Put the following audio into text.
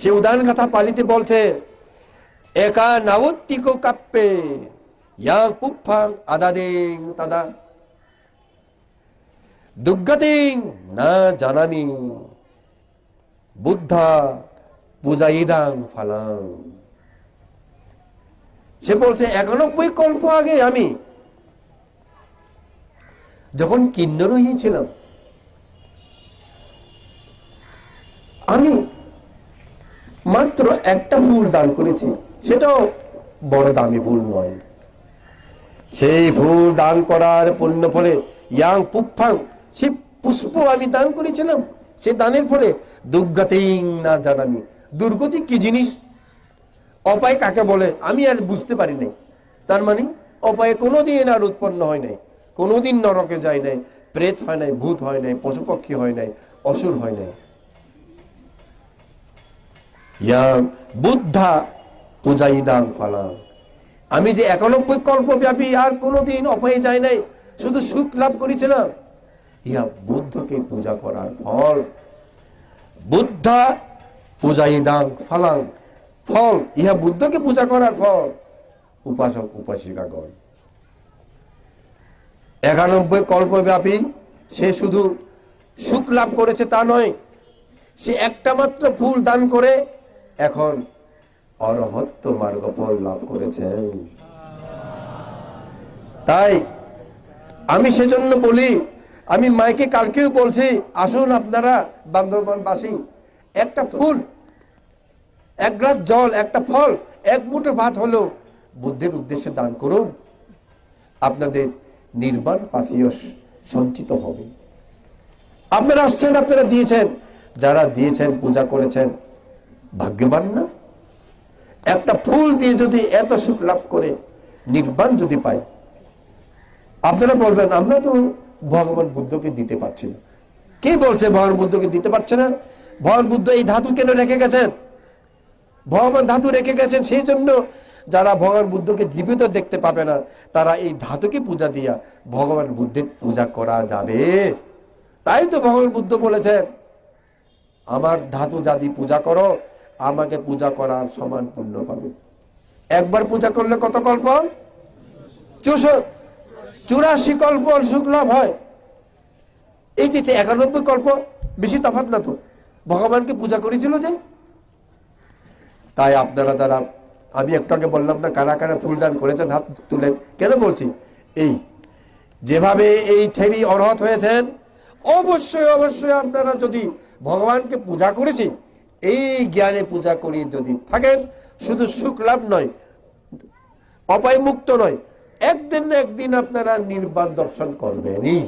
সে উদাহরণ কথা পালিতে বলছে, একা নাবত্তিক কাপ্পে না বুদ্ধা সে বলছে, একানব্বই কল্প আগে আমি যখন কিন্নর হয়েছিলাম মাত্র একটা ফুল দান করেছি। সেটাও বড় দামি ফুল নয়। সেই ফুল দান করার পুণ্য ফলে ইয়াং পুফাং সে পুষ্প আমি দান করেছিলাম। সে দানের ফলে দুর্গতিং না জানামি। দুর্গতি কি জিনিস? অপায় কাকে বলে? আমি আর বুঝতে পারি নাই। তার মানে অপায়ে কোনোদিন আর উৎপন্ন হয় নাই। কোনোদিন নরকে যায় নাই। প্রেত হয় নাই, ভূত হয় নাই, পশুপক্ষী হয় নাই, অসুর হয় নাই। ইয়াং বুদ্ধা পূজাইদাং ফালাং। আমি যে একানব্বই কল্পব্যাপী আর কোনোদিন অপায়ে যায় নাই, শুধু সুখ লাভ করেছিলাম। ইহা বুদ্ধকে পূজা করার ফল। বুদ্ধা পূজাইদাং ফালাং ফল। ইহা বুদ্ধকে পূজা করার ফল। উপাসক উপাসিকাগণ। একানব্বই কল্পব্যাপী সে শুধু সুখ লাভ করেছে তা নয়, সে একটা মাত্র ফুল দান করে এখন অরহত্ব মার্গ ফল লাভ করেছেন। তাই আমি সেজন্য বলি, আমি মাইকে কালকেও বলছি, আসুন আপনারা বান্দরবানবাসী, একটা ফুল, এক গ্লাস জল, একটা ফল, এক মুঠো ভাত হলো বুদ্ধের উদ্দেশ্যে দান করুন। আপনাদের নির্বাণ পাথিও সঞ্চিত হবে। আপনারা আসছেন, আপনারা দিয়েছেন, যারা দিয়েছেন, পূজা করেছেন ভাগ্যবান না? একটা ফুল দিয়ে যদি এত সুখ লাভ করে, নির্বাণ যদি পায়, আপনারা বলবেন, আমরা তো ভগবান বুদ্ধকে দিতে পারছি না। কে বলছে ভগবান বুদ্ধকে দিতে পারছে না? ভগবান বুদ্ধ এই ধাতু কেন রেখে গেছেন? ভগবান ধাতু রেখে গেছেন সেই জন্য যারা ভগবান বুদ্ধকে জীবিত দেখতে পাবে না, তারা এই ধাতুকে পূজা দিয়া ভগবান বুদ্ধের পূজা করা যাবে। তাই তো ভগবান বুদ্ধ বলেছেন, আমার ধাতু জাতি পূজা করো আমাকে পূজা করার সমান পুণ্য পাবে। একবার পূজা করলে কত কল্প? চুরাশি কল্প সুখ লাভ হয়। এই যে একানব্বই কল্প, বেশি তফাৎ না তো? ভগবানকে পূজা করেছিল যে? তাই আপনারা যারা, আমি একটু আগে বললাম না, কারা কারা ফুলদান করেছেন, হাত তুলেন কেন বলছি? এই, যেভাবে এই থেরি অরহত হয়েছেন, অবশ্যই অবশ্যই আপনারা যদি ভগবানকে পূজা করেছি এই জ্ঞানে পূজা করি যদি থাকেন, শুধু সুখ লাভ নয় অপায় মুক্ত নয়, একদিন না একদিন আপনারা নির্বাণ দর্শন করবেনই।